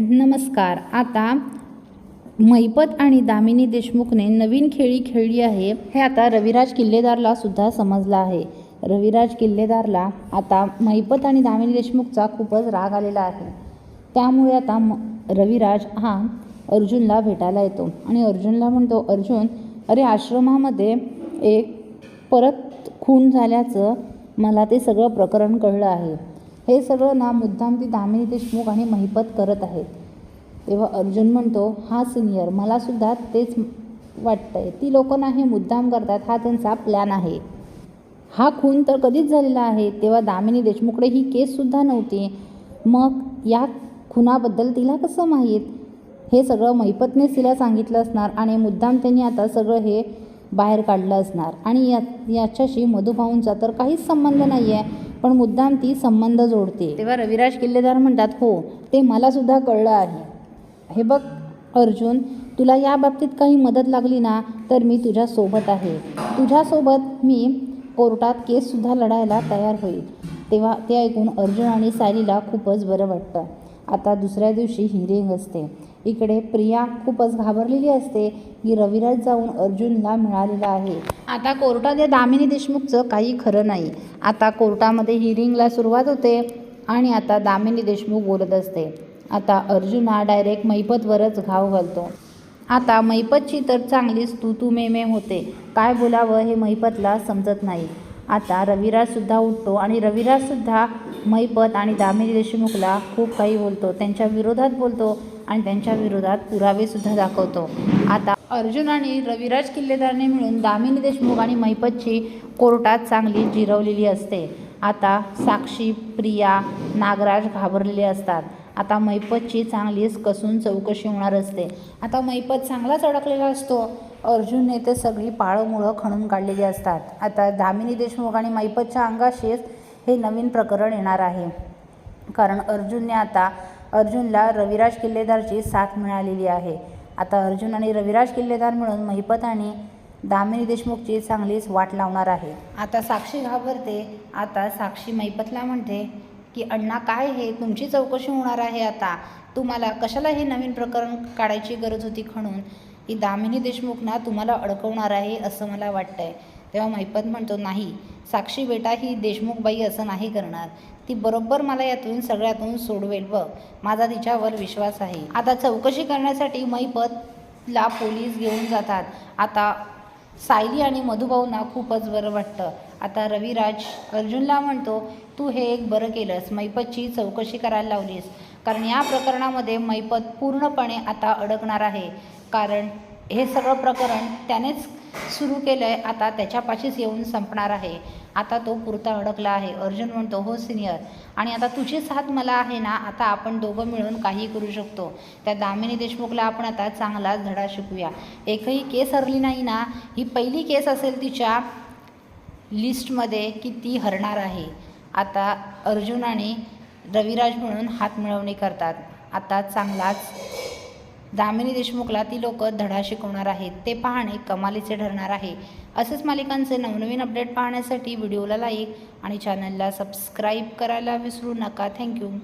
नमस्कार. आता महिपत आणि दामिनी देशमुखने नवीन खेळी खेळली आहे. हे आता रविराज किल्लेदारला सुद्धा समजलं आहे. रविराज किल्लेदारला आता महिपत आणि दामिनी देशमुखचा खूपच राग आलेला आहे. त्यामुळे आता म रविराज हा अर्जुनला भेटायला येतो. आणि अर्जुनला म्हणतो अर्जुन अरे आश्रमामध्ये एक परत खून झाल्याचं मला ते सगळं प्रकरण कळलं आहे. हे सगळं ना मुद्दाम ती दामिनी देशमुख आणि महिपत करत आहेत. तेव्हा अर्जुन म्हणतो हा सिनियर मलासुद्धा तेच वाटतंय. ती लोकं नाही मुद्दाम करतात हा त्यांचा प्लॅन आहे. हा खून तर कधीच झालेला आहे. तेव्हा दामिनी देशमुखकडे ही केससुद्धा नव्हती. मग या खुनाबद्दल तिला कसं माहीत? हे सगळं महिपतनेच तिला सांगितलं असणार आणि मुद्दाम त्यांनी आता सगळं हे बाहेर काढलं असणार. आणि या याच्याशी मधुभाऊंचा तर काहीच संबंध नाही आहे पण मुद्दाम ती संबंध जोडते. तेव्हा रविराज किल्लेदार म्हणतात हो ते मलासुद्धा कळलं आहे. हे बघ अर्जुन तुला या बाबतीत काही मदत लागली ना तर मी तुझ्यासोबत आहे. तुझ्यासोबत मी कोर्टात केससुद्धा लढायला तयार होईल. तेव्हा ते ऐकून अर्जुन आणि सायलीला खूपच बरं वाटतं. आता दुसऱ्या दिवशी हिरिंग असते. इकडे प्रिया खूपच घाबरलेली असते. की रविराज जाऊन अर्जुनला मिळालेला आहे. आता कोर्टात या दामिनी देशमुखचं काही खरं नाही. आता कोर्टामध्ये हिरिंगला सुरुवात होते आणि आता दामिनी देशमुख बोलत असते. आता अर्जुन हा डायरेक्ट मैपतवरच घाव घालतो. आता मैपतची तर चांगलीच तू तू मे मे होते. काय बोलावं हे मैपतला समजत नाही. आता रविराजसुद्धा उठतो आणि रविराजसुद्धा मैपत आणि दामिनी देशमुखला खूप काही बोलतो. त्यांच्या विरोधात बोलतो. आणि त्यांच्या विरोधात पुरावेसुद्धा दाखवतो. आता अर्जुन आणि रविराज किल्लेदारने मिळून दामिनी देशमुख आणि महिपतची कोर्टात चांगली जिरवलेली असते. आता साक्षी प्रिया नागराज घाबरलेले असतात. आता मैपतची चांगलीच कसून चौकशी होणार असते. आता मैपत चांगलाच अडकलेला असतो. अर्जुनने ते सगळी पाळंमुळं खणून काढलेली असतात. आता दामिनी देशमुख आणि मैपतच्या अंगाशीच हे नवीन प्रकरण येणार आहे. कारण अर्जुनने आता अर्जुनला रविराज किल्लेदारची साथ मिळालेली आहे. आता अर्जुन आणि रविराज किल्लेदार मिळून महिपत आणि दामिनी देशमुखची चांगलीच वाट लावणार आहे. आता साक्षी घाबरते. आता साक्षी महिपतला म्हणते की अण्णा काय हे? तुमची चौकशी होणार आहे आता. तुम्हाला कशाला हे नवीन प्रकरण काढायची गरज होती खणून. की दामिनी देशमुख ना तुम्हाला अडकवणार आहे असं मला वाटतंय. तेव्हा महिपत म्हणतो नाही साक्षी बेटा ही देशमुखबाई असं नाही करणार. ती बरोबर मला यातून सगळ्यातून सोडवेल व माझा तिच्यावर विश्वास आहे. आता चौकशी करण्यासाठी महिपतला पोलीस घेऊन जातात. आता सायली आणि मधुभाऊंना खूपच बरं वाटतं. आता रविराज अर्जुनला म्हणतो तू हे एक बरं केलंस. मैपतची चौकशी करायला लावलीस. कारण या प्रकरणामध्ये मैपत पूर्णपणे आता अडकणार आहे. कारण हे सगळं प्रकरण त्यानेच सुरू केलं आहे आता त्याच्यापाशीच येऊन संपणार आहे. आता तो पुरता अडकला आहे. अर्जुन म्हणतो हो सिनियर. आणि आता तुझी साथ मला आहे ना आता आपण दोघं मिळून काही करू शकतो त्या दामिनी देशमुखला आपण आता चांगलाच धडा शिकूया. एकही केस हरली नाही ना ही पहिली केस असेल तिच्या लिस्टमध्ये की ती हरणार आहे. आता अर्जुन आणि रविराज म्हणून हात मिळवणी करतात. आता चांगलाच दामिनी देशमुखला ती लोक धडा शिकवणार आहेत ते पाहणे कमालीचे ठरणार आहे. असेच मालिकांचे नवनवीन अपडेट पाहण्यासाठी व्हिडिओला लाईक आणि चॅनलला सबस्क्राईब करायला विसरू नका. थँक्यू